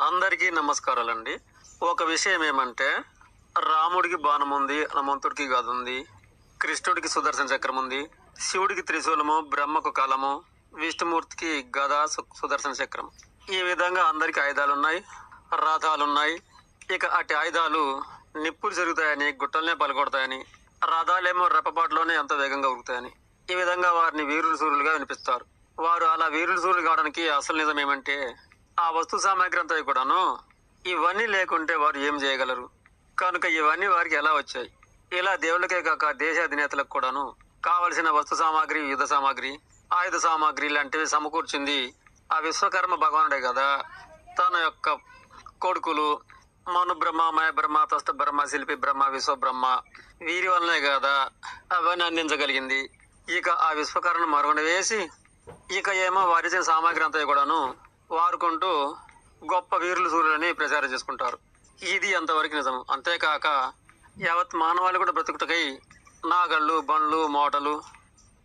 అందరికీ నమస్కారాలండి. ఒక విషయం ఏమంటే రాముడికి బాణం ఉంది హనుమంతుడికి గద ఉంది కృష్ణుడికి సుదర్శన చక్రం ఉంది శివుడికి త్రిశూలము బ్రహ్మకు కలము విష్ణుమూర్తికి గద సు- సుదర్శన చక్రం. ఈ విధంగా అందరికి ఆయుధాలు ఉన్నాయి రథాలు ఉన్నాయి ఇక అటు ఆయుధాలు నిప్పులు జరుగుతాయని గుట్టలనే పలకొడతాయని రథాలేమో రెప్పపాటులోనే ఎంత వేగంగా ఉరుకుతాయని ఈ విధంగా వారిని వీరులు సూర్యులుగా వినిపిస్తారు. వారు అలా వీరులు సూర్యులు కావడానికి అసలు నిజం ఏమంటే ఆ వస్తు సామాగ్రి అంతా కూడాను ఇవన్నీ లేకుంటే వారు ఏం చేయగలరు? కనుక ఇవన్నీ వారికి ఎలా వచ్చాయి? ఇలా దేవుళ్ళకే కాక దేశ అధినేతలకు కూడాను కావలసిన వస్తు సామాగ్రి యుద్ధ సామాగ్రి ఆయుధ సామాగ్రి లాంటివి సమకూర్చింది ఆ విశ్వకర్మ భగవానుడే కదా. తన యొక్క కొడుకులు మను బ్రహ్మ మయ బ్రహ్మ తస్త బ్రహ్మ శిల్పి బ్రహ్మ విశ్వ బ్రహ్మ వీరి వల్లనే కదా అవన్నీ అందించగలిగింది. ఇక ఆ విశ్వకర్మను మరుగున వేసి ఇక ఏమో వారిచిన సామాగ్రి అంతా కూడాను వారుకుంటూ గొప్ప వీరులు సూర్యులని ప్రచారం చేసుకుంటారు. ఇది అంతవరకు నిజం అంతేకాక యావత్ మానవాళి కూడా బ్రతుకుటకై నాగళ్ళు బండ్లు మోటలు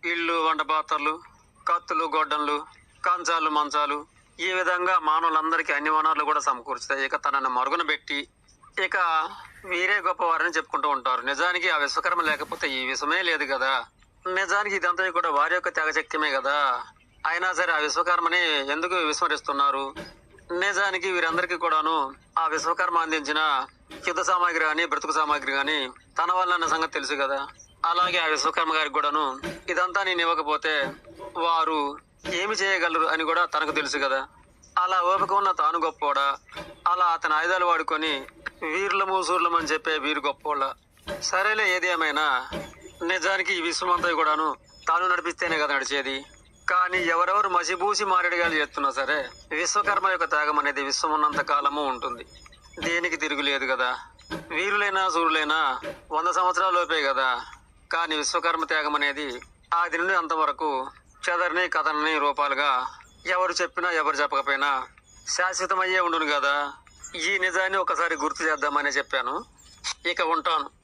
ఇళ్ళు వంట పాత్రలు కత్తులు గొడ్డన్లు కంచాలు మంచాలు ఈ విధంగా మానవులందరికీ అన్ని వనరులు కూడా సమకూర్చుతాయి ఇక తనని మరుగున పెట్టి ఇక వీరే గొప్పవారని చెప్పుకుంటూ ఉంటారు. నిజానికి ఆ విశ్వకర్మ లేకపోతే ఈ విషమే లేదు కదా. నిజానికి ఇదంతా కూడా వారి యొక్క త్యాగశక్యమే కదా. అయినా సరే ఆ విశ్వకర్మని ఎందుకు విస్మరిస్తున్నారు? నిజానికి వీరందరికీ కూడాను ఆ విశ్వకర్మ అందించిన యుద్ధ సామాగ్రి కానీ బ్రతుకు సామాగ్రి కానీ తన వల్ల అన్న సంగతి తెలుసు కదా. అలాగే ఆ విశ్వకర్మ గారికి కూడాను ఇదంతా నేను ఇవ్వకపోతే వారు ఏమి చేయగలరు అని కూడా తనకు తెలుసు కదా. అలా ఓపిక ఉన్న తాను గొప్పోడా? అలా అతని ఆయుధాలు వాడుకొని వీరులము సూర్లము అని చెప్పే వీరు గొప్పోళ్ళ. సరేలే ఏది ఏమైనా. నిజానికి ఈ విశ్వమంతా కూడాను తాను నడిపిస్తేనే కదా నడిచేది. కానీ ఎవరెవరు మసిబూసి మారేడుగాలు చేస్తున్నా సరే విశ్వకర్మ యొక్క త్యాగం అనేది విశ్వం ఉన్నంత కాలము ఉంటుంది. దేనికి తిరుగులేదు కదా? వీరులైనా సూర్యులైనా వంద సంవత్సరాల లోపే కదా? కానీ విశ్వకర్మ త్యాగం అనేది ఆది నుండి అంతవరకు చెదరని కథనని రూపాలుగా ఎవరు చెప్పినా ఎవరు చెప్పకపోయినా శాశ్వతమయ్యే ఉండును కదా? ఈ నిజాన్ని ఒకసారి గుర్తు చేద్దామని చెప్పాను. ఇక ఉంటాను.